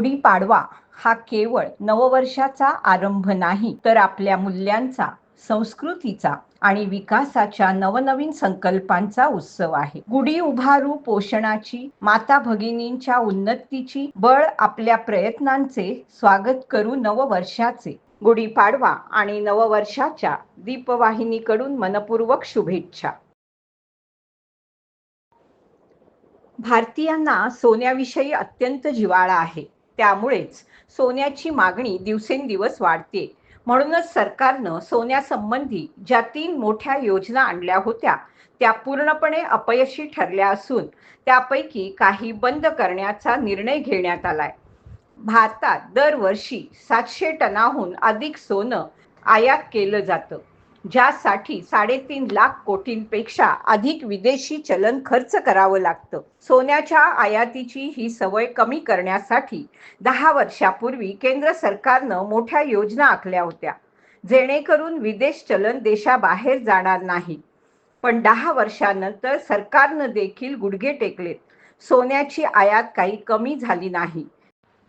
गुढीपाडवा हा केवळ नववर्षाचा आरंभ नाही तर आपल्या मूल्यांचा संस्कृतीचा आणि विकासाच्या नवनवीन संकल्पांचा उत्सव आहे. गुढी उभारू पोषणाची माता भगिनींच्या उन्नतीची बळ आपल्या प्रयत्नांचे स्वागत करू नववर्षाचे. गुढीपाडवा आणि नववर्षाच्या दीपवाहिनीकडून मनपूर्वक शुभेच्छा. भारतीयांना सोन्याविषयी अत्यंत जिवाळा आहे. त्यामुळेच सोन्याची मागणी दिवसेंदिवस वाढते. म्हणूनच सरकारनं सोन्यासंबंधी ज्या तीन मोठ्या योजना आणल्या होत्या त्या पूर्णपणे अपयशी ठरल्या असून त्यापैकी काही बंद करण्याचा निर्णय घेण्यात आलाय. भारतात दरवर्षी सातशे टनाहून अधिक सोनं आयात केलं जातं. ज्यासाठी साडेतीन लाख कोटींपेक्षा अधिक विदेशी चलन खर्च करावं लागतं. सोन्याच्या आयातीची ही सवय कमी करण्यासाठी दहा वर्षापूर्वी केंद्र सरकारनं मोठ्या योजना आखल्या होत्या. जेणेकरून विदेश चलन देशाबाहेर जाणार नाही. पण दहा वर्षानंतर सरकारनं देखील गुडघे टेकलेत. सोन्याची आयात काही कमी झाली नाही.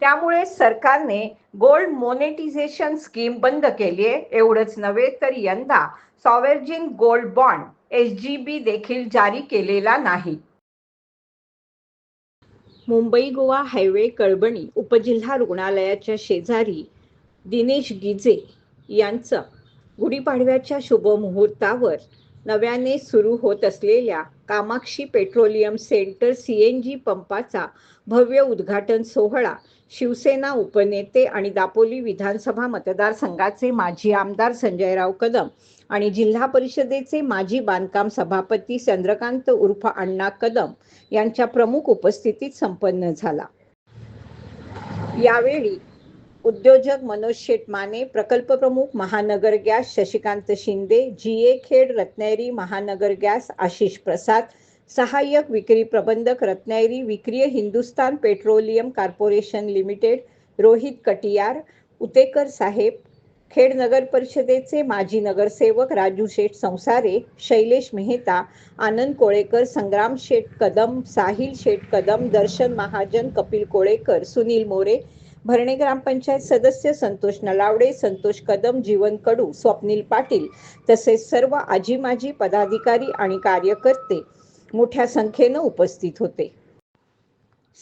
त्यामुळे सरकारने गोल्ड मोनेटिझेशन स्कीम बंद केली आहे. एवढंच नव्हे तर यंदा sovereign gold bond S G B देखील जारी केलेला नाही. मुंबई गोवा हायवे कळबणी उपजिल्हा रुग्णालयाच्या शेजारी दिनेश गिजे यांचं गुढीपाडव्याच्या शुभमुहूर्तावर नव्याने सुरू होत असलेल्या Kamakshi petroleum centre C N G पंपाचा भव्य उद्घाटन सोहळा शिवसेना उपनेते आणि दापोली विधानसभा मतदारसंघाचे माजी आमदार संजयराव कदम आणि जिल्हा परिषदेचे माजी बांधकाम सभापती चंद्रकांत उर्फ अण्णा कदम यांच्या प्रमुख उपस्थितीत संपन्न झाला. यावेळी उद्योजक मनोज शेटमाने प्रकल्प प्रमुख महानगर गॅस शशिकांत शिंदे जी ए खेड रत्नागिरी महानगर गॅस आशिष प्रसाद सहाय्यक विक्री प्रबंधक Ratnagiri विक्रीय Hindustan petroleum corporation limited Rohit Katiyar Utekar साहेब खेड नगर परिषदेचे माजी नगरसेवक राजू शेठ संसारे शैलेश मेहता आनंद कोळेकर संग्राम शेठ कदम साहिल शेठ कदम दर्शन महाजन कपिल कोळेकर सुनील मोरे भरणे ग्रामपंचायत सदस्य संतोष नलावडे संतोष कदम जीवन कडू स्वप्नील पाटील तसेच सर्व आजी माजी पदाधिकारी आणि कार्यकर्ते मोठ्या संख्येनं उपस्थित होते.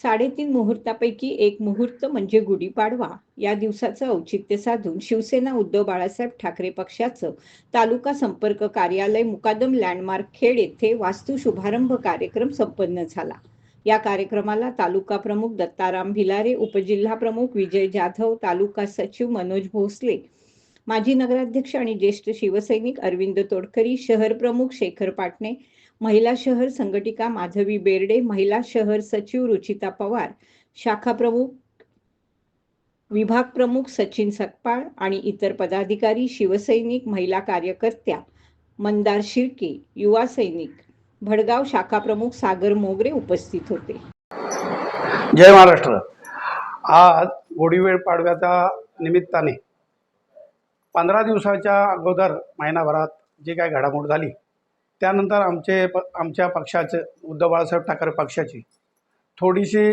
साडेतीन मुहूर्तापैकी एक मुहूर्त म्हणजे गुढीपाडवा. या दिवसाचं औचित्य साधून शिवसेना उद्धव बाळासाहेब ठाकरे पक्षाचं तालुका संपर्क कार्यालय मुकादम लँडमार्क खेड येथे वास्तू शुभारंभ कार्यक्रम संपन्न झाला. या कार्यक्रमाला तालुका प्रमुख दत्ताराम भिलारे उपजिल्हा प्रमुख विजय जाधव तालुका सचिव मनोज भोसले माजी नगराध्यक्ष आणि ज्येष्ठ शिवसैनिक अरविंद तोडकरी शहर प्रमुख शेखर पाटणे महिला शहर संघटिका माधवी बेर्डे महिला शहर सचिव रुचिता पवार शाखा प्रमुख विभाग प्रमुख सचिन सकपाळ आणि इतर पदाधिकारी शिवसैनिक महिला कार्यकर्त्या मंदार शिर्के युवा सैनिक भडगाव शाखा प्रमुख सागर मोगरे उपस्थित होते. जय महाराष्ट्र. आज गोडीवेळ पाडव्याच्या निमित्ताने पंधरा दिवसाच्या अगोदर महिनाभरात जी काय घडामोड झाली त्यानंतर आमचे प आमच्या पक्षाचं उद्धव बाळासाहेब ठाकरे पक्षाची थोडीशी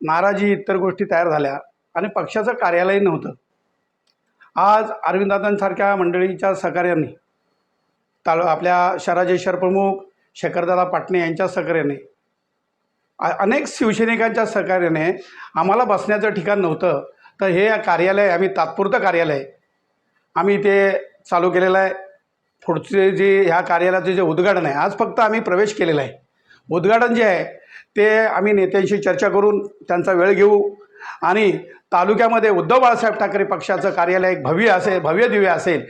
नाराजी इतर गोष्टी तयार झाल्या आणि पक्षाचं कार्यालय नव्हतं. आज अरविंदादांसारख्या मंडळीच्या सहकार्याने तालु आपल्या शहराचे शहरप्रमुख शेखरदादा पाटणे यांच्या सहकार्याने. अनेक शिवसैनिकांच्या सहकार्याने आम्हाला बसण्याचं ठिकाण नव्हतं. तर हे कार्यालय आम्ही तात्पुरतं कार्यालय आम्ही ते चालू केलेलं आहे. पुढचे जे ह्या कार्यालयाचे जे उद्घाटन आहे आज फक्त आम्ही प्रवेश केलेला आहे. उद्घाटन जे आहे ते आम्ही नेत्यांशी चर्चा करून त्यांचा वेळ घेऊ आणि तालुक्यामध्ये उद्धव बाळासाहेब ठाकरे पक्षाचं कार्यालय एक भव्य असेल भव्य दिव्य असेल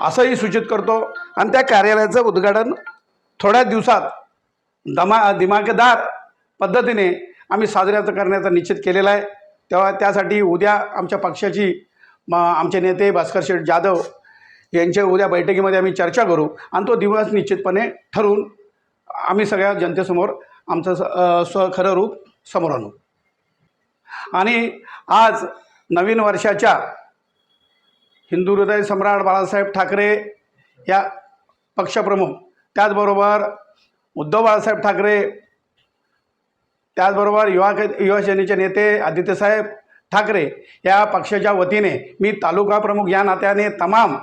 असंही सूचित करतो. आणि त्या कार्यालयाचं उद्घाटन थोड्या दिवसात दमा दिमाकेदार पद्धतीने आम्ही साजऱ्याचं करण्याचा निश्चित केलेला आहे. तेव्हा त्यासाठी उद्या आमच्या पक्षाची म आमचे नेते भास्कर शेठ जाधव यांच्या उद्या बैठकीमध्ये आम्ही चर्चा करू. आणि तो दिवस निश्चितपणे ठरवून आम्ही सगळ्या जनतेसमोर आमचं स स्व खरं रूप समोर आणू. आणि आज नवीन वर्षाच्या हिंदू हृदय सम्राट बाळासाहेब ठाकरे या पक्षप्रमुख. त्याचबरोबर उद्धव बाळासाहेब ठाकरे त्याचबरोबर युवा युवा सेनेचे नेते आदित्यसाहेब ठाकरे या पक्षाच्या वतीने मी तालुका प्रमुख या नात्याने तमाम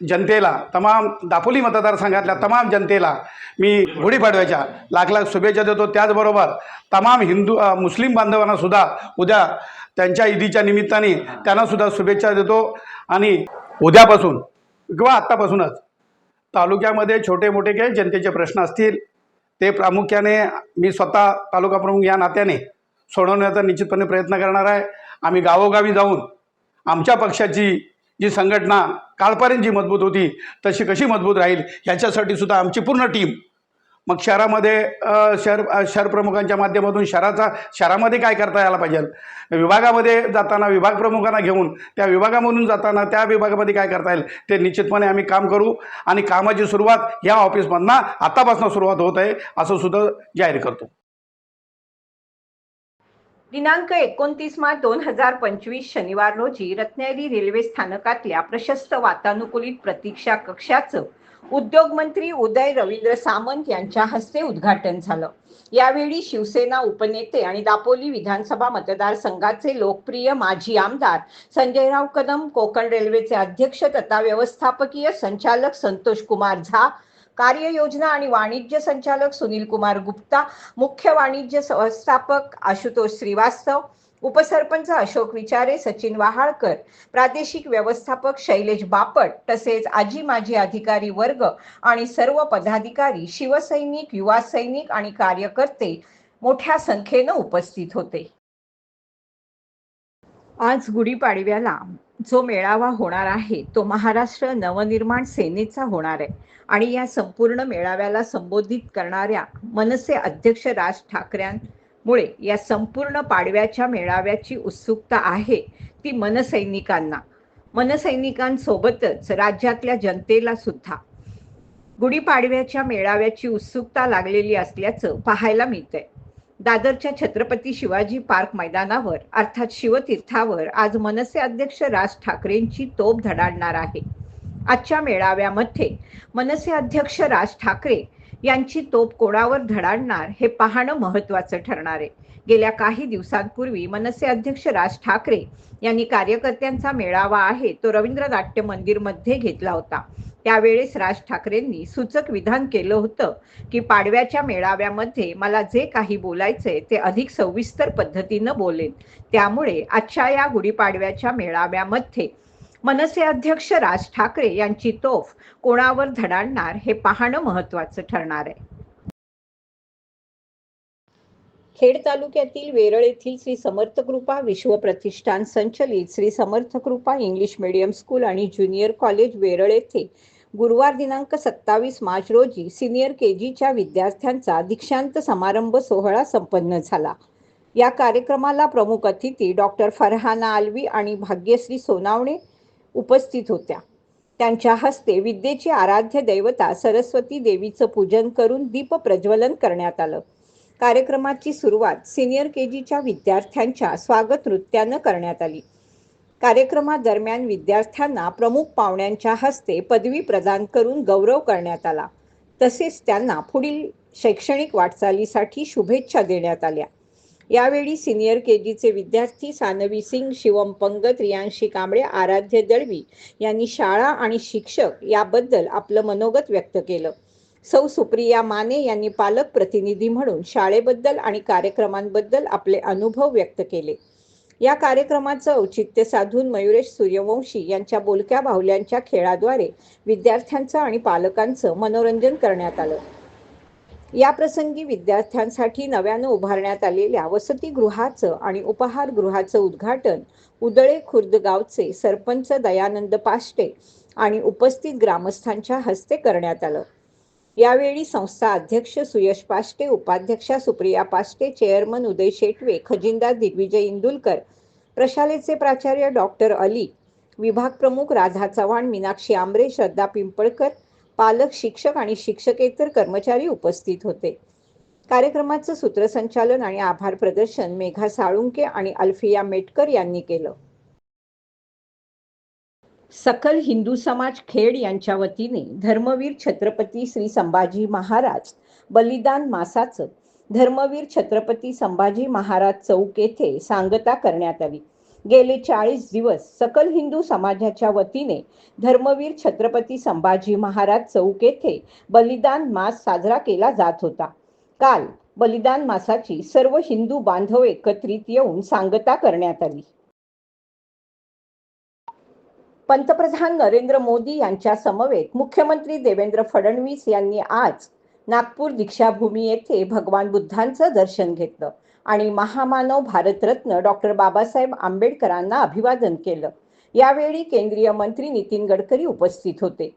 जनतेला तमाम दापोली मतदारसंघातल्या तमाम जनतेला मी गुढीपाडव्याच्या लाख लाख शुभेच्छा देतो. त्याचबरोबर तमाम हिंदू मुस्लिम बांधवांना सुद्धा उद्या त्यांच्या ईदीच्या निमित्ताने त्यांना सुद्धा शुभेच्छा देतो. आणि उद्यापासून किंवा आत्तापासूनच तालुक्यामध्ये छोटे मोठे काही जनतेचे प्रश्न असतील ते प्रामुख्याने मी स्वतः तालुका प्रमुख या नात्याने सोडवण्याचा निश्चितपणे प्रयत्न करणार आहे. आम्ही गावोगावी जाऊन आमच्या पक्षाची जी संघटना कालपर्यंत जी मजबूत होती तशी कशी मजबूत राहील ह्याच्यासाठी सुद्धा आमची पूर्ण टीम. मग शहरामध्ये शहर शहर प्रमुखांच्या माध्यमातून शहराचा शहरामध्ये काय करता यायला पाहिजे? विभागामध्ये जाताना विभाग प्रमुखांना घेऊन त्या विभागामधून जाताना त्या विभागामध्ये काय करता येईल ते निश्चितपणे आम्ही काम करू. आणि कामाची सुरुवात या ऑफिसमधनं आतापासून सुरुवात होत आहे असं सुद्धा जाहीर करतो. दिनांक एकोणतीस मार्च दोन हजार पंचवीस शनिवार रोजी रत्नागिरी रेल्वे स्थानकातल्या प्रशस्त वातानुकूलित प्रतीक्षा कक्षाचं उद्योगमंत्री उदय रवींद्र सामंत यांच्या हस्ते उद्घाटन झालं. यावेळी शिवसेना उपनेते आणि दापोली विधानसभा मतदारसंघाचे लोकप्रिय माजी आमदार संजयराव कदम कोकण रेल्वेचे अध्यक्ष तथा व्यवस्थापकीय संचालक संतोष कुमार झा कार्ययोजना आणि वाणिज्य संचालक सुनील कुमार गुप्ता मुख्य वाणिज्य व्यवस्थापक आशुतोष श्रीवास्तव उपसरपंच अशोक विचारे सचिन वहाळकर प्रादेशिक व्यवस्थापक शैलेश बापट तसेच आजी माजी अधिकारी वर्ग आणि सर्व पदाधिकारी शिवसैनिक युवा सैनिक आणि कार्यकर्ते मोठ्या संख्येनं उपस्थित होते. आज गुढीपाडव्याला जो मेळावा होणार आहे तो महाराष्ट्र नवनिर्माण सेनेचा होणार आहे. आणि या संपूर्ण मेळाव्याला संबोधित करणाऱ्या मनसे अध्यक्ष राज ठाकरेंमुळे या संपूर्ण पाडव्याच्या मेळाव्याची उत्सुकता आहे ती मनसैनिकांना. मनसैनिकांसोबतच राज्यातल्या जनतेला सुद्धा. गुढीपाडव्याच्या मेळाव्याची उत्सुकता लागलेली असल्याचं पाहायला मिळतंय. दादरच्या छत्रपती शिवाजी पार्क मैदानावर अर्थात शिवतीर्थावर आज मनसे अध्यक्ष राज ठाकरेंची तोफ धडाडणार आहे. आजच्या मेळाव्यामध्ये मनसे अध्यक्ष राज ठाकरे यांची तोफ कोणावर धडाडणार हे पाहणं महत्वाचं ठरणार आहे. गेल्या काही दिवसांपूर्वी मनसे अध्यक्ष राज ठाकरे यांनी कार्यकर्त्यांचा मेळावा आहे तो रवींद्र नाट्य मंदिरमध्ये घेतला होता. त्यावेळेस राज ठाकरेंनी सूचक विधान केलं होतं की पाडव्याच्या मेळाव्यामध्ये मला जे काही बोलायचंय ते अधिक सविस्तर पद्धतीनं बोलेन. त्यामुळे आजच्या या गुढीपाडव्याच्या मेळाव्यामध्ये मनसे अध्यक्ष राज ठाकरे यांची तोफ कोणावर धडाडणार हे पाहणं महत्वाचं ठरणार आहे. खेड तालुक्यातील वेरळ येथील श्री समर्थ कृपा विश्व प्रतिष्ठान संचलित Shri Samarth Krupa English medium school आणि ज्युनियर कॉलेज वेरळ येथे गुरुवार दिनांक सत्तावीस मार्च रोजी सिनियर के जीच्या विद्यार्थ्यांचा दीक्षांत समारंभ सोहळा संपन्न झाला. या कार्यक्रमाला प्रमुख अतिथी डॉक्टर फरहाना आलवी आणि भाग्यश्री सोनावणे उपस्थित होत्या. त्यांच्या हस्ते विद्येची आराध्य दैवता सरस्वती देवीचं पूजन करून दीप प्रज्वलन करण्यात आलं. कार्यक्रमाची सुरुवात सिनियर के जीच्या विद्यार्थ्यांच्या स्वागत नृत्यानं करण्यात आली. कार्यक्रमादरम्यान विद्यार्थ्यांना प्रमुख पाहुण्यांच्या हस्ते पदवी प्रदान करून गौरव करण्यात आला. तसेच त्यांना पुढील शैक्षणिक वाटचालीसाठी शुभेच्छा देण्यात आल्या. यावेळी सिनियर के जीचे विद्यार्थी सानवी सिंग शिवम पंगत रियांशी कांबळे आराध्य दळवी यांनी शाळा आणि शिक्षक याबद्दल आपलं मनोगत व्यक्त केलं. सौ सुप्रिया माने यांनी पालक प्रतिनिधी म्हणून शाळेबद्दल आणि कार्यक्रमांबद्दल आपले अनुभव व्यक्त केले. या कार्यक्रमाचं औचित्य साधून मयुरेश सूर्यवंशी यांच्या बोलक्या बाहुल्यांच्या खेळाद्वारे विद्यार्थ्यांचं आणि पालकांचं मनोरंजन करण्यात आलं. या प्रसंगी विद्यार्थ्यांसाठी नव्यानं उभारण्यात आलेल्या वसतिगृहाचं आणि उपहारगृहाचं उद्घाटन उदळे खुर्द गावचे सरपंच दयानंद पाष्टे आणि उपस्थित ग्रामस्थांच्या हस्ते करण्यात आलं. यावेळी संस्था अध्यक्ष सुयश पाष्टे उपाध्यक्षा सुप्रिया पाष्टे चेअरमन उदय शेटवे खजिनदार दिग्विजय इंदुलकर प्रशालेचे प्राचार्य डॉक्टर अली विभाग प्रमुख राधा चव्हाण मीनाक्षी आंबरे श्रद्धा पिंपळकर पालक शिक्षक आणि शिक्षकेतर कर्मचारी उपस्थित होते. कार्यक्रमाचं सूत्रसंचालन आणि आभार प्रदर्शन मेघा साळुंके आणि अल्फिया मेटकर यांनी केलं. सकल हिंदू समाज खेड यांच्या वतीने धर्मवीर छत्रपती श्री संभाजी महाराज बलिदान मासाचं धर्मवीर छत्रपती संभाजी महाराज चौक येथे सांगता करण्यात आली. गेले चाळीस दिवस सकल हिंदू समाजाच्या वतीने धर्मवीर छत्रपती संभाजी महाराज चौक येथे बलिदान मास साजरा केला जात होता. काल बलिदान मासाची सर्व हिंदू बांधव एकत्रित येऊन सांगता करण्यात आली. पंतप्रधान नरेंद्र मोदी यांच्या समवेत मुख्यमंत्री देवेंद्र फडणवीस यांनी आज नागपूर दीक्षाभूमी येथे भगवान बुद्धांचं दर्शन घेतलं आणि महामानव भारतरत्न डॉक्टर बाबासाहेब आंबेडकरांना अभिवादन केलं. यावेळी केंद्रीय मंत्री नितीन गडकरी उपस्थित होते.